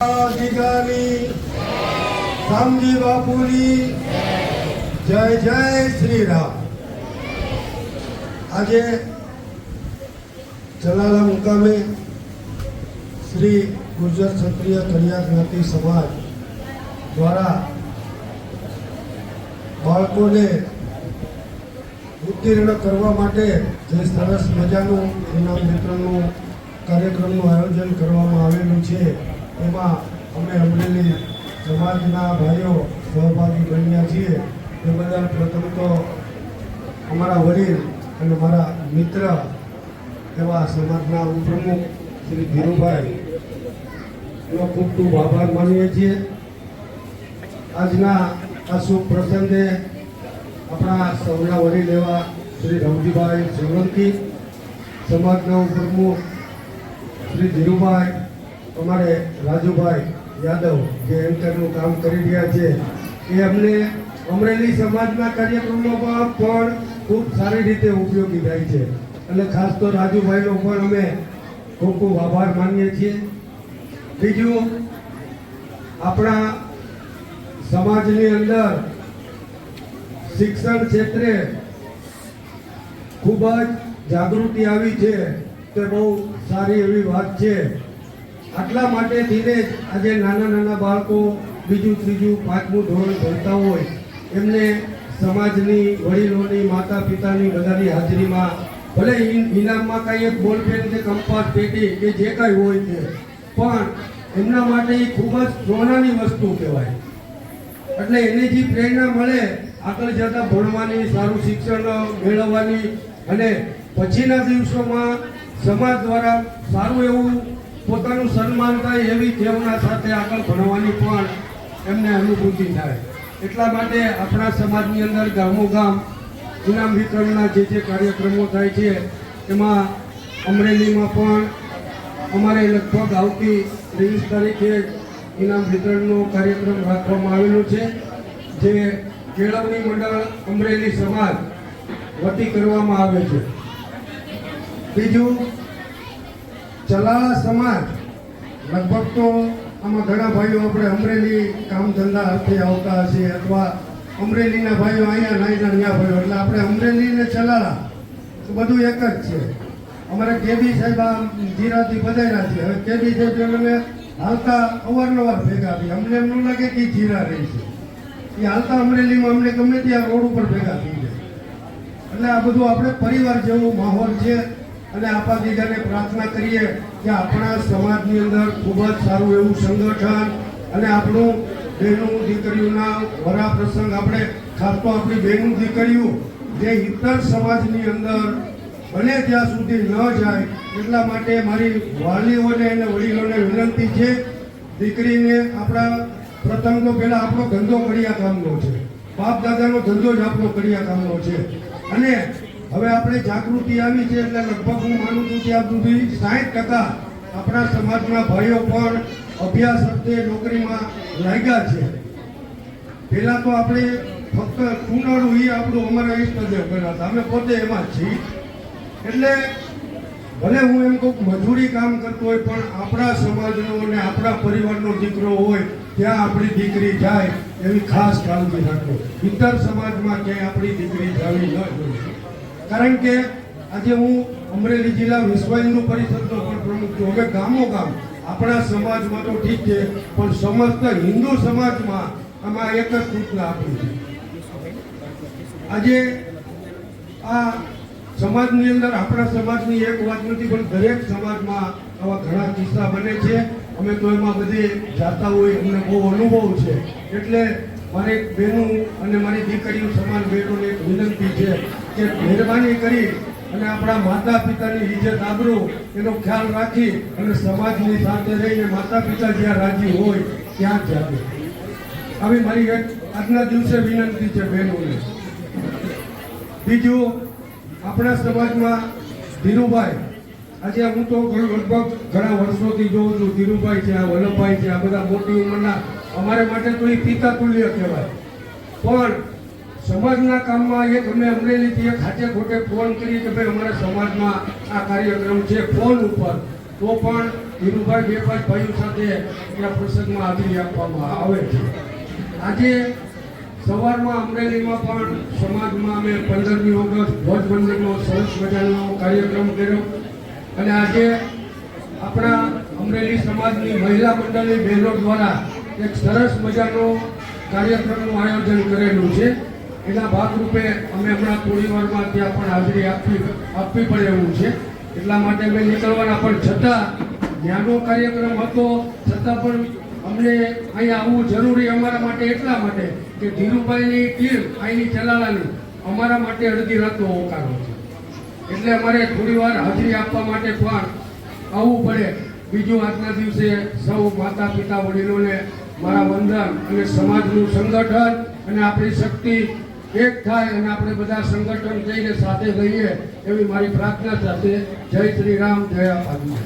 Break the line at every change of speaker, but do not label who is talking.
ગીતાની રામજી બાપુની જય જય શ્રી રામ આજે જલાલા મુકામે શ્રી ગુર્જર ક્ષત્રિય કન્યા જ્ઞાતિ સમાજ દ્વારા બાળકોને ઉત્તીર્ણ કરવા માટે જે સરસ મજાનું ઇનામ વિતરણનું કાર્યક્રમનું આયોજન કરવામાં આવેલું છે. એમાં અમે અમરેલી સમાજના ભાઈઓ સહભાગી બન્યા છીએ. એ બદલ પ્રથમ તો અમારા વડીલ અને મારા મિત્ર એવા સમાજના ઉપપ્રમુખ શ્રી ધીરુભાઈ, એનો ખૂબ ખૂબ આભાર માનીએ છીએ. આજના આ શુભ પ્રસંગે આપણા સૌના વડીલ એવા શ્રી રમજીભાઈ સોલંકી, સમાજના ઉપપ્રમુખ શ્રી ધીરુભાઈ અમારે રાજુભાઈ યાદવ જે એન્કરનું કામ કરી રહ્યા છે, એ અમને અમરેલી સમાજના કાર્યક્રમોમાં પણ ખૂબ સારી રીતે ઉપયોગી થાય છે. અને ખાસ તો રાજુભાઈનો પણ અમે ખૂબ ખૂબ આભાર માનીએ છીએ. બીજું, આપણા સમાજની અંદર શિક્ષણ ક્ષેત્રે ખૂબ જ જાગૃતિ આવી છે, તે બહુ સારી એવી વાત છે. આટલા માટે જ આજે નાના નાના બાળકો બીજું ત્રીજું પાંચમું ધોરણ ભણતા હોય, એમને સમાજની વડીલોની માતા પિતાની બધાની હાજરીમાં ભલે ઇન- ઇનામમાં કાંઈ એક બોલપેન કે કંપાસ પેટી કે જે કાંઈ હોય છે, પણ એમના માટે એ ખૂબ જ સોનાની વસ્તુ કહેવાય. એટલે એને જે પ્રેરણા મળે, આગળ જતા ભણવાની, સારું શિક્ષણ મેળવવાની અને પછીના દિવસોમાં સમાજ દ્વારા સારું એવું પોતાનું સન્માન થાય એવી જેવના સાથે આગળ ભણવાની પણ એમને અનુભૂતિ થાય. એટલા માટે આપણા સમાજની અંદર ગામો ગામ ઇનામ વિતરણના જે જે કાર્યક્રમો થાય છે, એમાં અમરેલીમાં પણ અમારે લગભગ આવતી ત્રેવીસ તારીખે ઇનામ વિતરણનો કાર્યક્રમ રાખવામાં આવેલો છે, જે કેળવણી મંડળ અમરેલી સમાજ વતી કરવામાં આવે છે. બીજું ચલાળા સમાજ, લગભગ તો આમાં ઘણા ભાઈઓ આપણે અમરેલી કામ ધંધા અર્થે આવતા હશે અથવા અમરેલીના ભાઈઓ અહીંયા નાઈ અહીંયા ભાઈઓ એટલે આપણે અમરેલી ને ચલાળા બધું એક જ છે. અમારે કેબી સાહેબ આ જીરાથી બધાયના છે. હવે કેબી સાહેબ અમે હાલતા અવારનવાર ભેગા થઈ અમને એમ ન લાગે કે જીરા રહી છે. એ હાલતા અમરેલીમાં અમને ગમે ત્યાં રોડ ઉપર ભેગા થઈ જાય. એટલે આ બધું આપણે પરિવાર જેવો માહોલ છે. અને આપા બીજાને પ્રાર્થના કરીએ કે આપણા સમાજની અંદર ખૂબ જ સારું એવું સંગઠન અને આપણું બહેનું દીકરીઓના વરા પ્રસંગ આપણે, ખાસ તો આપણી બહેનું દીકરીઓ, જે ઇતર સમાજની અંદર બને ત્યાં સુધી ન જાય એટલા માટે મારી વાલીઓને અને વડીલોને વિનંતી છે, દીકરીને આપણા પ્રથમ તો પહેલાં આપણો ધંધો કડિયા કામનો છે. બાપ દાદાનો ધંધો જ આપણો કડિયા કામનો છે. અને હવે આપણે જાગૃતિ આવી છે એટલે લગભગ હું માનું છું ત્યાં સુધી સાહીઠ ટકા આપણા સમાજના ભાઈઓ પણ અભ્યાસ અર્થે નોકરીમાં લાગ્યા છે. પહેલાં તો આપણે ફક્ત કુનાળું એ આપણું અમારા ઈષ્ટદેવ કર્યા હતા. અમે પોતે એમાં છીએ. એટલે ભલે હું એમ કહું મજૂરી કામ કરતો હોય, પણ આપણા સમાજનો અને આપણા પરિવારનો દીકરો હોય, ત્યાં આપણી દીકરી જાય એવી ખાસ કાળજી રાખો. ઇતર સમાજમાં ક્યાંય આપણી દીકરી જાવી ન જોઈએ. કારણ કે આજે હું અમરેલી જિલ્લા વિશ્વ હિન્દુ પરિષદનો પણ પ્રમુખ છું. હવે ગામો ગામ આપણા સમાજમાં તો ઠીક છે, પણ સમસ્ત હિન્દુ સમાજમાં આમાં એક જ સૂચના આપી છે. આજે આ સમાજની અંદર, આપણા સમાજની એક વાત નથી, પણ દરેક સમાજમાં આવા ઘણા કિસ્સા બને છે. અમે તો એમાં બધે જાતા હોય, અમને બહુ અનુભવ છે. એટલે મારી બહેનો અને મારી દીકરીઓ સમાન બહેનોને એક વિનંતી છે કે મહેરબાની કરી અને આપણા માતા પિતાની ઇજ્જત આબરૂ એનો ખ્યાલ રાખી અને સમાજની સાથે રહીને માતા પિતા જ્યાં રાજી હોય ત્યાં જ જાગે આવી મારી એક આજના દિવસે વિનંતી છે બહેનોને. બીજું, આપણા સમાજમાં ધીરુભાઈ. આજે હું તો લગભગ ઘણા વર્ષોથી જોઉં છું, ધીરુભાઈ છે, આ વલ્લભભાઈ છે, આ બધા મોટી ઉંમરના અમારે માટે તો એ પિતા તુલ્ય કહેવાય. પણ સમાજના કામમાં એક અમે અમરેલીથી એક હાથે ખોટે ફોન કરી કે ભાઈ અમારા સમાજમાં આ કાર્યક્રમ છે ફોન ઉપર. તો પણ ધીરુભાઈ બે પાંચ ભાઈઓ સાથે ત્યાં પ્રસંગમાં હાજરી આપવામાં આવે છે. આજે સવારમાં અમરેલીમાં પણ સમાજમાં અમે પંદરમી ઓગસ્ટ ધ્વજવંદનનો સરસ મજાનો કાર્યક્રમ કર્યો. અને આજે આપણા અમરેલી સમાજની મહિલા મંડળની બહેનો દ્વારા એક સરસ મજાનો કાર્યક્રમનું આયોજન કરેલું છે. એના ભાગરૂપે અમે હમણાં થોડી વારમાં ત્યાં પણ હાજરી આપવી આપવી પડે એવું છે. એટલા માટે અમે નીકળવાના, પણ છતાં ત્યાંનો કાર્યક્રમ હતો. છતાં પણ અમને અહીંયા આવવું જરૂરી અમારા માટે એટલા માટે કે ધીરુભાઈની ટીમ અહીંની ચલાલાની અમારા માટે અડધી રાતનો હોકારો છે. એટલે અમારે થોડી વાર હાજરી આપવા માટે પણ આવવું પડે. બીજું આજના દિવસે સૌ માતા પિતા વડીલોને મારા વંદન અને સમાજનું સંગઠન અને આપણી શક્તિ એક થાય અને આપણે બધા સંગઠન થઈને સાથે રહીએ એવી મારી પ્રાર્થના સાથે જય શ્રી રામ, જય આપાદમાં